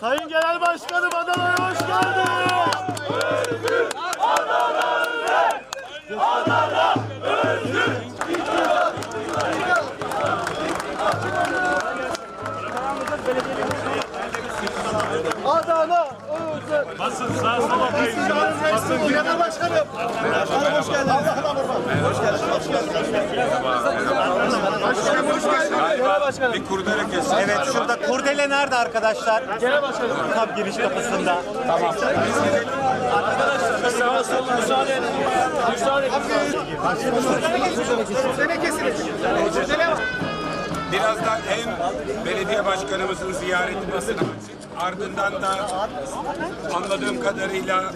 Sayın Genel Başkanım Adana'ya hoş geldiniz. Adana özel. Basın sağ sola kayın. Basın Genel Başkanım. Başkanım hoş geldiniz. Allah'ına kurban. Hoş geldiniz. Hoş geldiniz. Başkanım hoş geldiniz. Genel Başkanım. Bir kurdele kesin. Evet şurada kurdele nerede arkadaşlar? Genel Başkanım. Tam giriş kapısında. Sağa sola müsaade edin. Müsaade edin. Sene kesin. Birazdan hem belediye başkanımızın ziyareti basına. Ardından da anladığım kadarıyla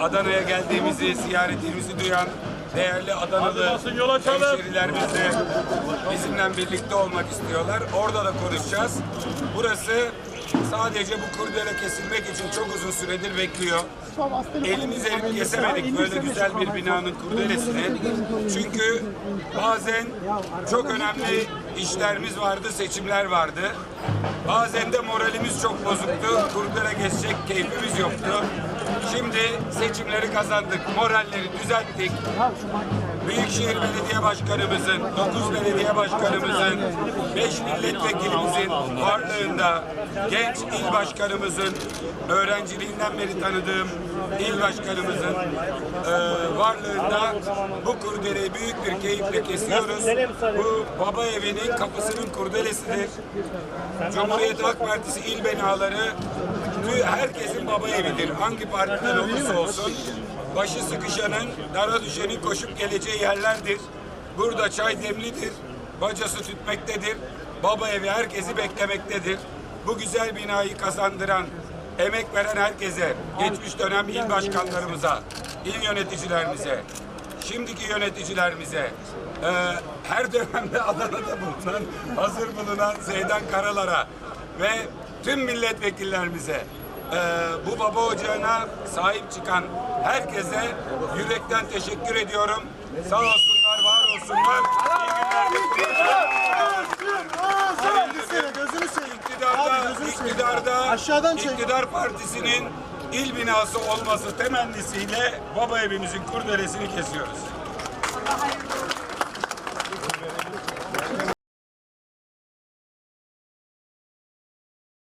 Adana'ya geldiğimizi, ziyaretimizi duyan değerli Adanalı hemşerilerimiz de bizimle birlikte olmak istiyorlar. Orada da konuşacağız. Burası sadece bu kurdele kesilmek için çok uzun süredir bekliyor. Elimiz elip kesemedik böyle güzel bir binanın kurdelesini. Çünkü bazen çok önemli işlerimiz vardı, seçimler vardı. Bazen de moralimiz çok bozuktu. Kurdele geçecek keyfimiz yoktu. Şimdi seçimleri kazandık, moralleri düzelttik. Büyükşehir Belediye Başkanımızın, 9 belediye başkanımızın, 5 milletvekilimizin varlığında, genç il başkanımızın, öğrenciliğinden beri tanıdığım il başkanımızın e, varlığında bu kurdeleyi büyük bir keyifle kesiyoruz. Bu baba evinin kapısının kurdelesidir. Cumhuriyet Halk Partisi il binaları tü- herkesin baba evidir. Hangi partiden olursa olsun başı sıkışanın, dara düşenin koşup geleceği yerlerdir. Burada çay demlidir, bacası tütmektedir. Baba evi herkesi beklemektedir. Bu güzel binayı kazandıran, emek veren herkese, geçmiş dönem il başkanlarımıza, il yöneticilerimize, şimdiki yöneticilerimize, e, her dönemde Adana'da bulunan, hazır bulunan Zeydan Karalar'a ve tüm milletvekillerimize, e, bu baba ocağına sahip çıkan herkese yürekten teşekkür ediyorum. Sağ olsunlar, var olsunlar. İyi günler. Gözünü seveyim. İktidarda, iktidarda, Aşağıdan çek. iktidar partisinin il binası olması temennisiyle baba evimizin kurdelesini kesiyoruz.